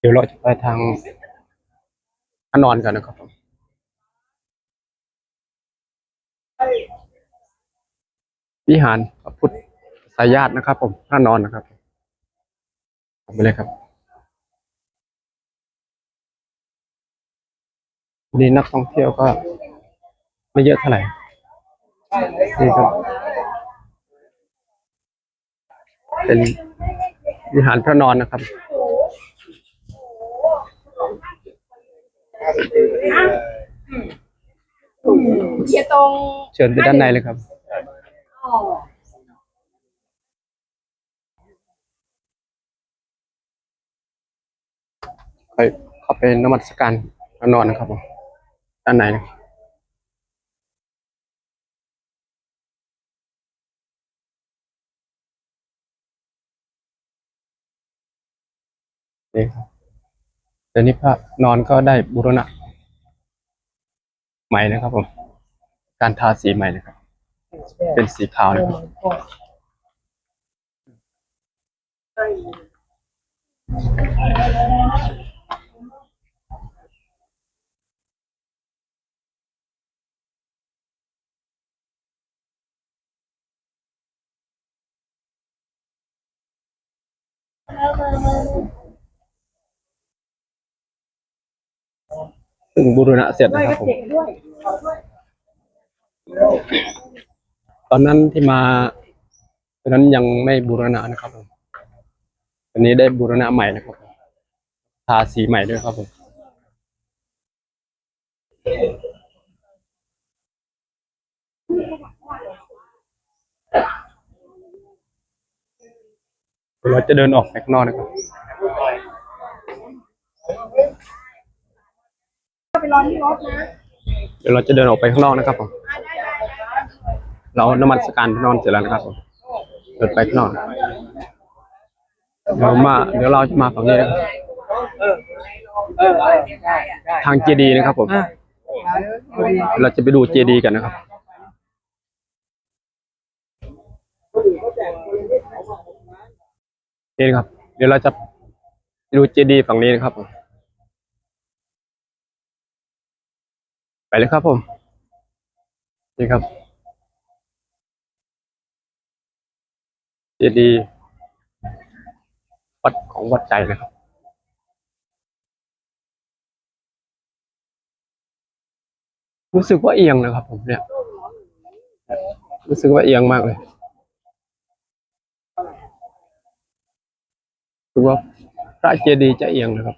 เดี๋ยวเราจะไปทางพระนอนกันนะครับผมวิหารพระพุทธสายญาตินะครับ ผมพระนอนนะครับผมไปเลยครับวันนี้นักท่องเที่ยวก็ไม่เยอะเท่าไหร่นี่ครับเป็นวิหารพระนอนนะครับ เฮียตรงเชิญไปด้านในเลยครับ อ๋อค่อยเข้าไปนมัสการพระนอนนะครับผมด้านในนะนี่ครับ เดี๋ยวนี้พระนอนก็ได้บูรณะ ใหม่นะครับผม การทาสีใหม่นะครับ เป็นสีขาวนะครับ ซึ่งบูรณะเสร็จนะครับผม ตอนนั้นที่มาตอนนั้นยังไม่บูรณะนะครับผมตอนนี้ได้บูรณะใหม่นะครับผมทาสีใหม่ด้วยครับผมเดี๋ยวเราจะเดินออกไปข้างนอกนะครับ ไป รอที่รถนะเดี๋ยวเราจะเดินออกไปข้างนอกนะครับผมเราน้ำมันสการพระนอนเสร็จแล้วนะครับผมเดินไปข้างนอกเดี๋ยวมา เดี๋ยวเราจะมาฝั่งนี้นะครับทางเจดีนะครับผม เราจะไปดูเจดีกันนะครับนี่ครับ เดี๋ยวเราจะดูเจดีฝั่งนี้นะครับผม ไปเลยครับผม นี่ครับเจดีย์วัดของวัดใจนะครับรู้สึกว่าเอียงนะครับผมเนี่ย รู้สึกว่าเอียงมากเลยรู้ว่าพระเจดีย์จะเอียงนะครับ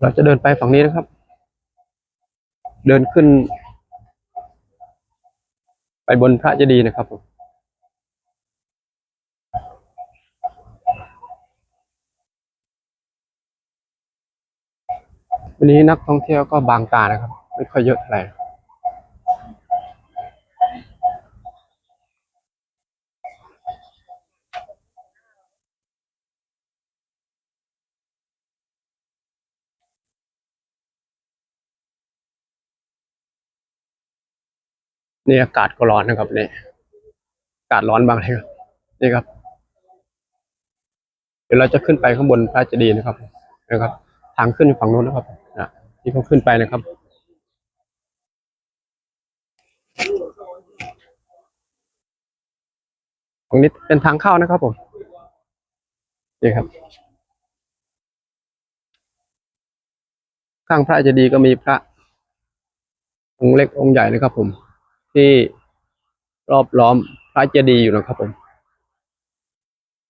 เราจะเดินไปฝั่งนี้นะครับ เดินขึ้น ไปบนพระเจดีย์นะครับผมวันนี้นักท่องเที่ยวก็บางตานะครับ ไม่ค่อยเยอะเท่าไหร่ นี่อากาศก็ร้อนนะครับนี่อากาศร้อนบางเลยครับนี่ครับ เดี๋ยวเราจะขึ้นไปข้างบนพระเจดีย์นะครับนะครับ ทางขึ้นอยู่ฝั่งโน้นนะครับนะที่เขาขึ้นไปนะครับตรงนี้เป็นทางเข้านะครับผมนี่ครับ ข้างพระเจดีย์ก็มีพระองค์เล็กองค์ใหญ่นะครับผม ที่รอบล้อมพระเจดีย์อยู่นะครับ ผม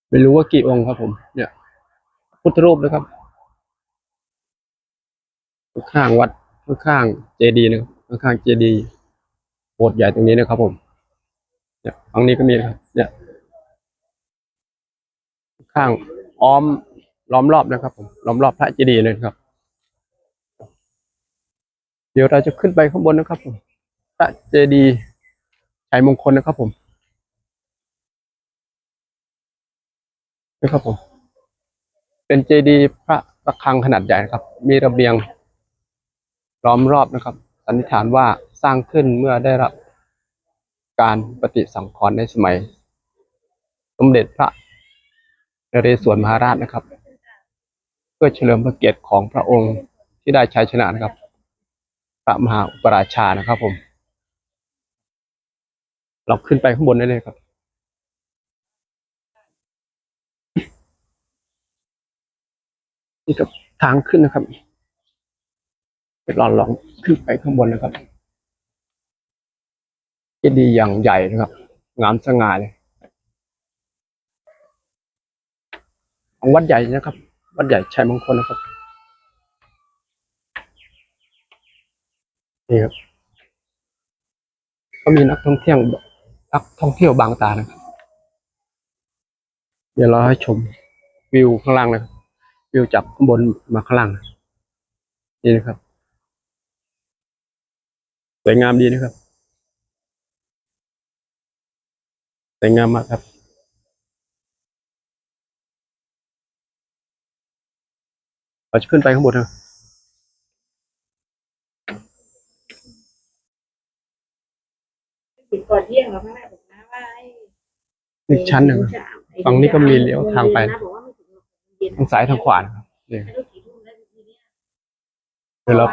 ไม่รู้ว่ากี่องค์ครับ ผม เนี่ย พุทธรูปนะครับข้างวัดข้างเจดีย์นะครับข้างเจดีย์โบสถ์ใหญ่ตรงนี้นะครับ ผม เนี่ยฝั่งนี้ก็มีนะครับ เนี่ย ข้างอ้อมล้อมรอบนะครับ ผมล้อมรอบพระเจดีย์เลยครับ เดี๋ยวเราจะขึ้นไปข้างบนนะครับผม พระเจดีย์ชัยมงคลนะครับผมนะครับผม เป็นเจดีย์พระระฆังขนาดใหญ่นะครับ มีระเบียงล้อมรอบนะครับสันนิษฐานว่าสร้างขึ้นเมื่อได้รับการปฏิสังขรณ์ในสมัย สมเด็จพระนเรศวรมหาราชนะครับ เพื่อเฉลิมพระเกียรติของพระองค์ที่ได้ชัยชนะนะครับ พระมหาอุปราชานะครับผม เราขึ้นไปข้างบนได้เลยครับ นี่กับทางขึ้นนะครับเดี๋ยวเราลองขึ้นไปข้างบนนะครับเจดีย์อย่างใหญ่นะครับ งามสง่าเลยของวัดใหญ่นะครับ วัดใหญ่ชัยมงคลนะครับนี่ครับก็มีนักท่องเที่ยวักท่องเที่ยวบางตานะครับ เดี๋ยวเราให้ชมวิวข้างล่างนะครับ วิวจากข้างบนมาข้างล่าง นี่นะครับ สวยงามดีนะครับ สวยงามมากครับเราจะขึ้นไปข้างบนนะติดก่อนเที่ยงเราข้างหน้าบอกนะว่าไอ้ อีกชั้นหนึ่งครับฝั่งนี้ก็มีเลี้ยวทางไปบอกว่าไม่ถึงหรอกเย็นทางซ้ายทางขวานะครับนี่ไม่รู้กี่ทุ่มแล้วทีเนี้ยเดี๋ยวเรา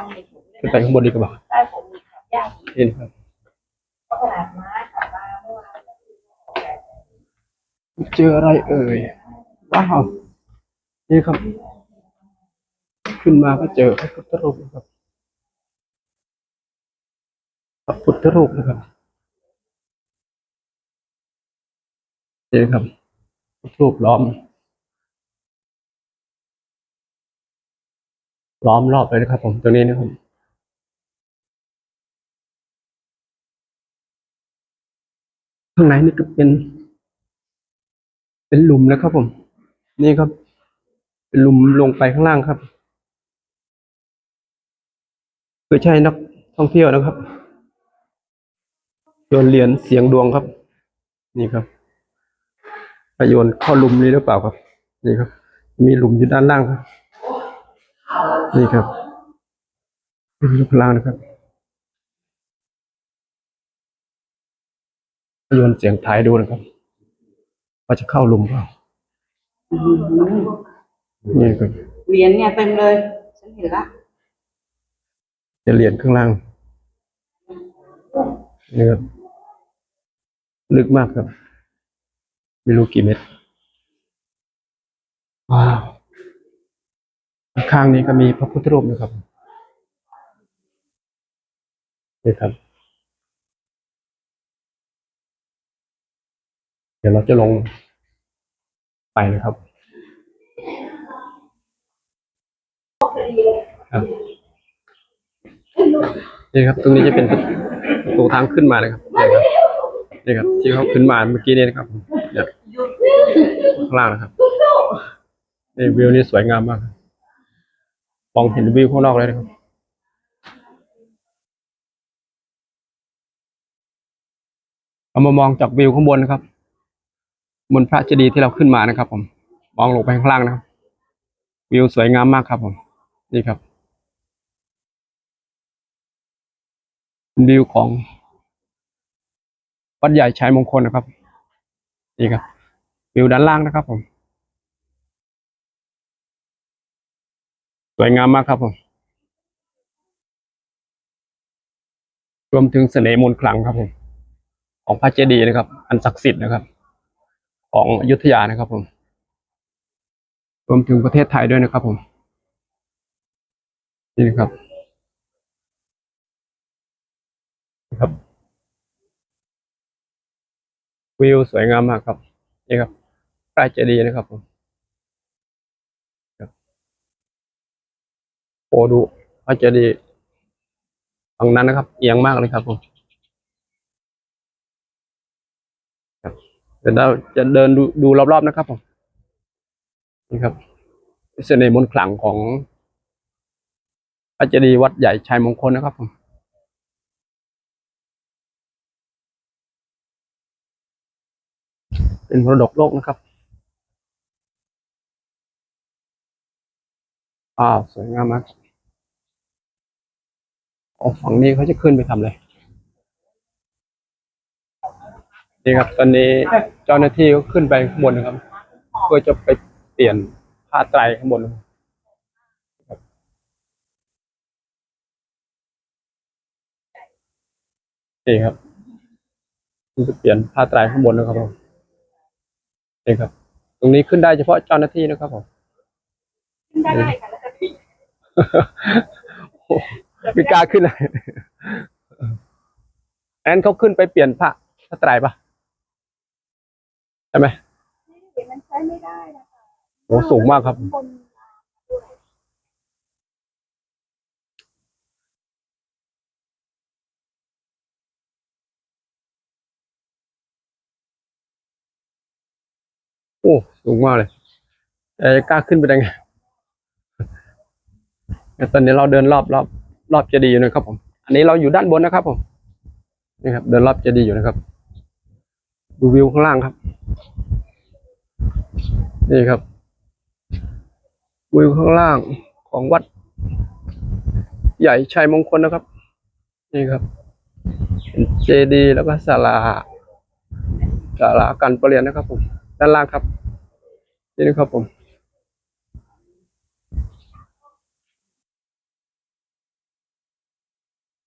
ขึ้นไปข้างบนดีกว่าได้ผมมีขับยากนี่นะครับขนาดไม้ขับมาเมื่อวานเจออะไรเอ่ยว้าวนี่ครับ ขึ้นมาก็เจอพระพุทธรูปนะครับพระพุทธรูปนะครับ นี่ครับรูปล้อม ล้อมรอบเลยนะครับ ผมตรงนี้นะครับข้างในนี่ก็เป็น เป็นหลุมนะครับผม นี่ครับ เป็นหลุมลงไปข้างล่างครับคือใช่นักท่องเที่ยวนะครับโยนเหรียญเสียงดวงครับ นี่ครับ โยนเข้าหลุมนี้หรือเปล่าครับ นี่ครับ มีหลุมอยู่ด้านล่างครับ นี่ครับอยู่ข้างล่างนะครับไปโยนเสียงทายดูนะครับว่าจะเข้าหลุมเปล่านี่ครับเหรียญเนี่ยเต็มเลย ฉันเห็นละจะเหรียญข้างล่างนี่ครับลึกมากครับ ไม่รู้กี่เมตรว้าวข้างนี้ก็มีพระพุทธรูปนะครับนี่ครับ เดี๋ยวเราจะลงไปนะครับครับนี่ครับ ตรงนี้จะเป็นประตูทางขึ้นมานะครับนี่ครับนี่ครับที่เขาขึ้นมาเมื่อกี้นี่นะครับ ข้างล่างนะครับนี่วิวนี่สวยงามมากมองเห็นวิวข้างนอกเลยนะครับเอามามองจากวิวข้างบนนะครับบนพระเจดีย์ที่เราขึ้นมานะครับ ผม มองลงไปข้างล่างนะครับ วิวสวยงามมากครับ ผม นี่ครับวิวของวัดใหญ่ชัยมงคลนะครับ นี่ครับ วิวด้านล่างนะครับผม สวยงามมากครับผม รวมถึงเสน่ห์มนต์ขลังครับผม ของพระเจดีย์นะครับ อันศักดิ์สิทธิ์นะครับ ของอยุธยานะครับผม รวมถึงประเทศไทยด้วยนะครับผม นี่นะครับครับวิวสวยงามมากครับ นี่ครับ พระเจดีย์นะครับผมโอ้ดูพระเจดีย์ฝั่งนั้นนะครับ เอียงมากเลยครับผมเดี๋ยวเราจะเดินดูดูรอบๆนะครับผมนี่ครับเสน่ห์มนต์ขลังของพระเจดีย์วัดใหญ่ชัยมงคลนะครับผมเป็นมรดกโลกนะครับ อ้าวสวยงามมากออกฝั่งนี้เขาจะขึ้นไปทำอะไรนี่ครับ ตอนนี้เจ้าหน้าที่ก็ขึ้นไปข้างบนนะครับ เพื่อจะไปเปลี่ยนผ้าไตรข้างบนนี่ครับขึ้นไปเปลี่ยนผ้าไตรข้างบนนะครับผมนี่ครับ ตรงนี้ขึ้นได้เฉพาะเจ้าหน้าที่นะครับผมได้ค่ะแล้วก็ที่โอ้ ไม่กล้าขึ้นเลยแอนเขาขึ้นไปเปลี่ยนผ้าผ้าไตรปะใช่ไหมมันใช้ไม่ได้นะคะโอ้สูงมากครับโอ้สูงมากเลยแต่จะกล้าขึ้นไปได้ไง ต่ตอนนี้เราเดินรอบรอบรอบเจดีย์อยู่นะครับผม อันนี้เราอยู่ด้านบนนะครับผมนี่ครับ เดินรอบเจดีย์อยู่นะครับ ดูวิวข้างล่างครับ นี่ครับ วิวข้างล่างของวัด ใหญ่ชัยมงคลนะครับ นี่ครับเป็นเจดีย์แล้วก็ศาลาศาลาการประเรียนนะครับผม ด้านล่างครับนี่นะครับผม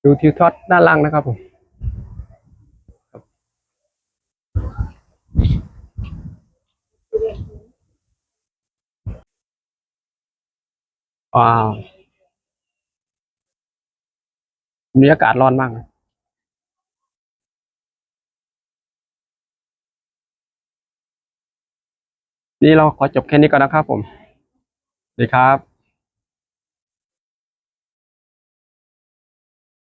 ดูทิวทัศน์ด้านล่างนะครับผมว้าวมีอากาศร้อนมากนะนี่เราขอจบแค่นี้ก่อนนะครับผมสวัสดีครับ